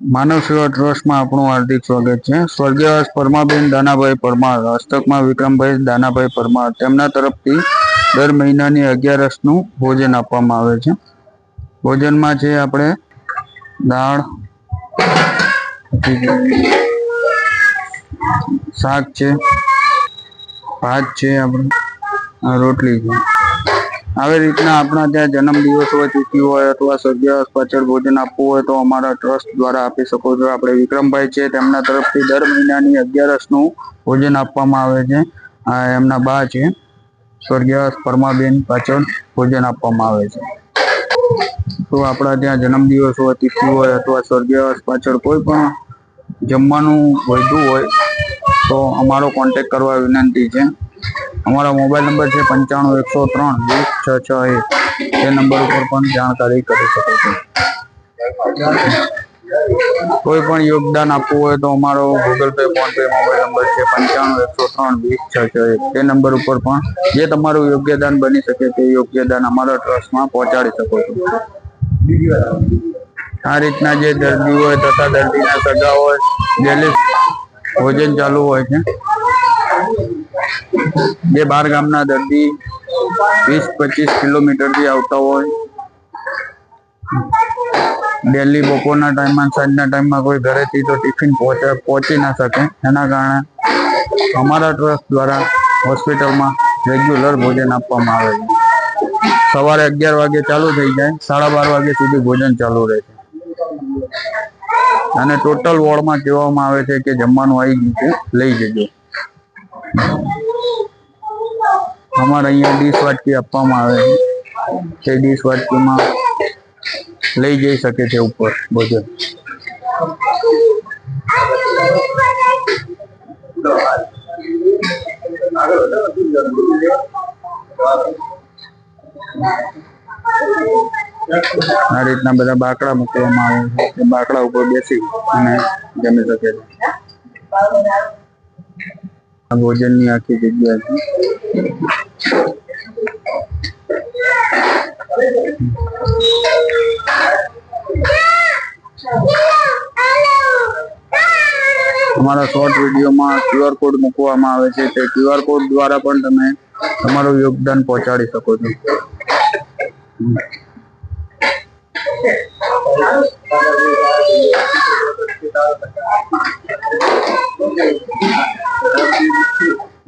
માનવ સેવા ટ્રસ્ટમાં આપણું હાર્દિક સ્વાગત છે. સ્વર્ગીયવાસ પરમાબેન દાનાભાઈ પરમાર હસ્તકમાં વિક્રમભાઈ દાનાભાઈ પરમાર, તેમના તરફથી દર મહિનાની અગિયારસનું ભોજન આપવામાં આવે છે. ભોજનમાં છે આપણે દાળ, શાક છે, ભાત છે, આપણે રોટલી છે. આવી રીતના આપણા ત્યાં જન્મ દિવસ હોય, તિથિ હોય અથવા સ્વર્ગીયાવાસ પાછળ ભોજન આપવું હોય તો અમારા ટ્રસ્ટ દ્વારા આપી શકો છો. આપણે વિક્રમભાઈ છે, તેમના તરફથી દર મહિનાની અગિયારસનું ભોજન આપવામાં આવે છે. આ એમના બા છે. સ્વર્ગીયાવાસ પરમાબેન પાછળ ભોજન આપવામાં આવે છે. તો આપણા ત્યાં જન્મદિવસ હોય, તિથિ હોય અથવા સ્વર્ગીયાવાસ પાછળ કોઈ પણ જમવાનું વધુ હોય તો અમારો કોન્ટેક્ટ કરવા વિનંતી છે. અમારો મોબાઈલ નંબર છે પંચાણું એકસો ત્રણ વીસ છ છ એક. તે નંબર ઉપર પણ જાણકારી કરી શકો છો. કોઈ પણ યોગદાન આપવું હોય તો અમારો Google pay phone pay mobile number છે પંચાણું એકસો ત્રણ વીસ છ છ એક. તે નંબર ઉપર પણ જે તમારું યોગ્યદાન બની શકે તે યોગ્યદાન અમારા ટ્રસ્ટમાં પહોંચાડી શકો છો. આ રીતના જે દર્દી હોય તથા દર્દીના સગા હોય ડેલી ભોજન ચાલુ હોય છે. જે બાર ગામના દર્દી, વીસ, પચીસ કિલોમીટરથી આવતા હોય. ડેલી બપોરના ટાઈમમાં સાંજના ટાઈમમાં કોઈ ઘરેથી તો ટિફિન પહોંચે, પહોંચી ના શકે. એના કારણે અમારા ટ્રસ્ટ દ્વારા હોસ્પિટલમાં રેગ્યુલર ભોજન આપવામાં આવે છે. સવારે અગિયાર વાગે ચાલુ થઈ જાય, સાડા બાર વાગે સુધી ભોજન ચાલુ રહે છે. અને ટોટલ વોર્ડમાં કહેવામાં આવે છે કે જમવાનું આવી ગયું છે, લઈ જજો. અમારે અહીંયા ડીશ વાટકી આપવામાં આવે છે. તે ડીશ વાટકીમાં લઈ જઈ શકે છે ઉપર ભોજન. આ રીતના બધા બાકડા મૂકવામાં આવે છે. બાકડા ઉપર બેસી અને જમી શકે છે. ભોજનની આખી જગ્યા અમારા શોર્ટ વિડીયોમાં ક્યુઆર કોડ મૂકવામાં આવે છે તે ક્યુઆર કોડ દ્વારા પણ તમે તમારું યોગદાન પહોંચાડી શકો છો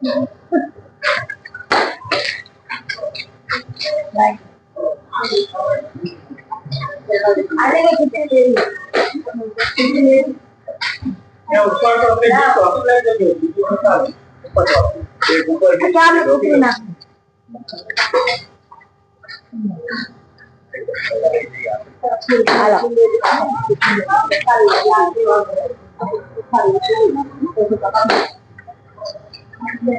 đây à đây là cái gì Hãy subscribe cho kênh Ghiền Mì Gõ Để không bỏ lỡ những video hấp dẫn Hello. Hello. Yeah.